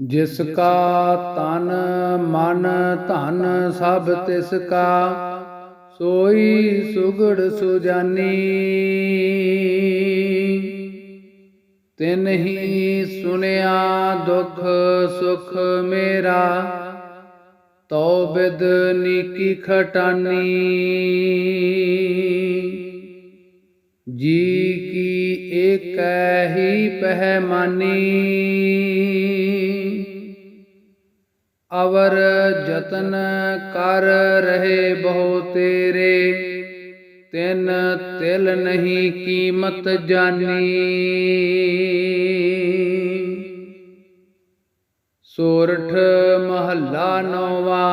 ਜਿਸ ਕਾ ਤਨ ਮਨ ਧਨ ਸਭ ਤਿਸ ਕਾ, ਸੋਈ ਸੁਗੜ ਸੁਜਾਨੀ। ਤਿਨ ਹੀ ਸੁਨਿਆ ਦੁਖ ਸੁਖ ਮੇਰਾ ਤੋ ਬਿਦ ਨੀਕੀ ਖਟਾਨੀ। ਜੀ ਕੀ ਏਕੈ ਹੀ ਪਹਿਮਾਨੀ। ਅਵਰ ਜਤਨ ਕਰ ਰਹੇ ਬਹੁ ਤੇਰੇ, ਤਿਨ ਤਿਲ ਨਹੀਂ ਕੀਮਤ ਜਾਨੀ। ਸੋਰਠ ਮਹੱਲਾ ਨੌਵਾਂ,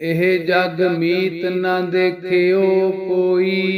ਇਹ ਜਗ ਮੀਤ ਨਾ ਦੇਖਿਓ ਕੋਈ।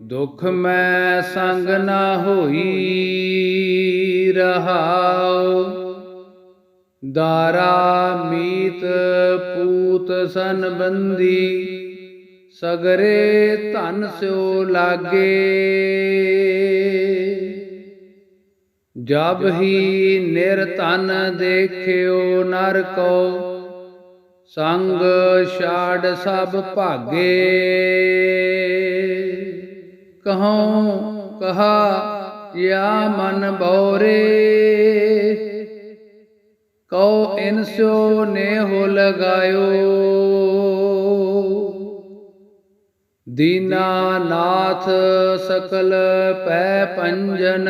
ਦੁਖ ਮੈਂ ਸੰਗ ਨਾ ਹੋਈ ਰਹਾਉ। ਦਾਰਾ ਮੀਤ ਪੂਤ ਸੰਬੰਦੀ ਸਗਰੇ ਧਨ ਸਿਓ ਲਾਗੇ। ਜਬ ਹੀ ਨਿਰਤਨ ਦੇਖਿਓ ਨਰ ਕੋ ਸੰਗ ਛਾੜ ਸਭ ਭਾਗੇ। ਕਹਉ ਕਹਾ, ਯਾ ਮਨ ਬੌਰੇ। ਕਉ ਇਨਸੋ ਨੇ ਹੋ ਲਗਾਇਓ। ਦੀਨਾ ਨਾਥ ਸਕਲ ਪੈ ਪੰਜਨ,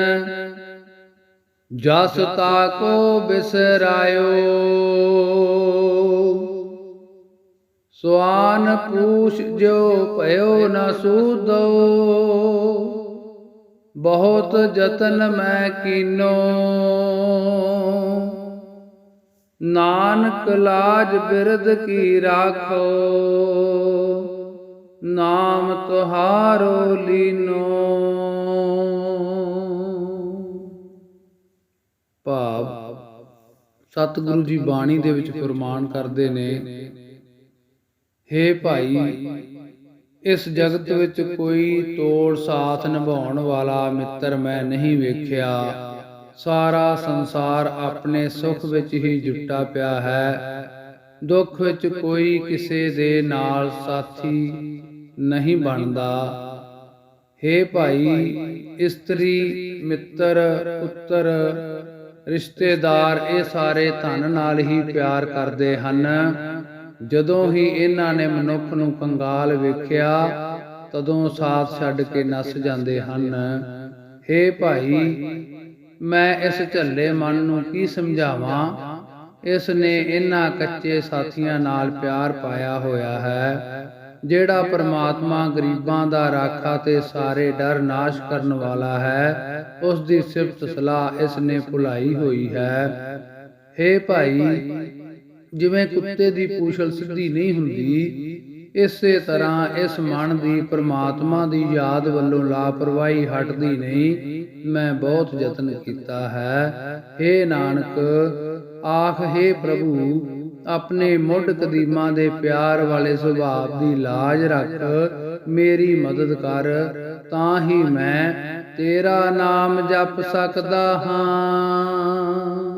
ਜਸ ਤਾ ਕੋ ਬਿਸਰਾਇਓ। ਸੁਆਨ ਪੂਛ ਜੋ ਭਇਓ ਨ ਸੂਦੋ। ਬਹੁਤ ਯਤਨ ਮੈਂ ਕੀਨੋ। ਨਾਨਕ ਲਾਜ ਬਿਰਦ ਕੀ ਰਾਖੋ। ਨਾਮ ਤੁਹਾਰੋ ਲੀਨੋ। ਭਾਵ ਸਤਿਗੁਰੂ ਜੀ ਬਾਣੀ ਦੇ ਵਿੱਚ ਫਰਮਾਨ ਕਰਦੇ ਨੇ, ਹੇ ਭਾਈ ਇਸ ਜਗਤ ਵਿੱਚ ਕੋਈ ਤੋੜ ਸਾਥ ਨਿਭਾਉਣ ਵਾਲਾ ਮਿੱਤਰ ਮੈਂ ਨਹੀਂ ਵੇਖਿਆ। ਸਾਰਾ ਸੰਸਾਰ ਆਪਣੇ ਸੁਖ ਵਿੱਚ ਹੀ ਜੁਟਾ ਪਿਆ ਹੈ। ਦੁੱਖ ਵਿੱਚ ਕੋਈ ਕਿਸੇ ਦੇ ਨਾਲ ਸਾਥੀ ਨਹੀਂ ਬਣਦਾ। ਹੇ ਭਾਈ, ਇਸਤਰੀ, ਮਿੱਤਰ, ਪੁੱਤਰ, ਰਿਸ਼ਤੇਦਾਰ ਇਹ ਸਾਰੇ ਧਨ ਨਾਲ ਹੀ ਪਿਆਰ ਕਰਦੇ ਹਨ। ਜਦੋਂ ਹੀ ਇਹਨਾਂ ਨੇ ਮਨੁੱਖ ਨੂੰ ਕੰਗਾਲ ਵੇਖਿਆ, ਤਦੋਂ ਸਾਥ ਛੱਡ ਕੇ ਨਸ ਜਾਂਦੇ ਹਨ। ਹੇ ਭਾਈ, ਮੈਂ ਇਸ ਝੱਲੇ ਮਨ ਨੂੰ ਕੀ ਸਮਝਾਵਾਂ? ਇਸ ਨੇ ਇਹਨਾਂ ਕੱਚੇ ਸਾਥੀਆਂ ਨਾਲ ਪਿਆਰ ਪਾਇਆ ਹੋਇਆ ਹੈ, ਜਿਹੜਾ ਪਰਮਾਤਮਾ ਗਰੀਬਾਂ ਦਾ ਰਾਖਾ ਤੇ ਸਾਰੇ ਡਰ ਨਾਸ਼ ਕਰਨ ਵਾਲਾ ਹੈ ਉਸ ਦੀ ਸਿਫਤ ਸਲਾਹ ਇਸ ਨੇ ਭੁਲਾਈ ਹੋਈ ਹੈ। ਹੇ ਭਾਈ ਜਿਵੇਂ ਕੁੱਤੇ ਦੀ ਪੂਛਲ ਸਿੱਧੀ ਨਹੀਂ ਹੁੰਦੀ, ਇਸੇ ਤਰ੍ਹਾਂ ਇਸ ਮਨ ਦੀ ਪ੍ਰਮਾਤਮਾ ਦੀ ਯਾਦ ਵੱਲੋਂ ਲਾਪਰਵਾਹੀ ਹਟਦੀ ਨਹੀਂ, ਮੈਂ ਬਹੁਤ ਯਤਨ ਕੀਤਾ ਹੈ। हे ਨਾਨਕ, ਆਖ हे ਪ੍ਰਭੂ, ਆਪਣੇ ਮੁੱਢ ਕਦੀਮਾਂ ਦੇ ਪਿਆਰ ਵਾਲੇ ਸੁਭਾਅ ਦੀ ਲਾਜ ਰੱਖ, ਮੇਰੀ ਮਦਦ ਕਰ, ਤਾਂ ਹੀ ਮੈਂ ਤੇਰਾ ਨਾਮ ਜਪ ਸਕਦਾ ਹਾਂ।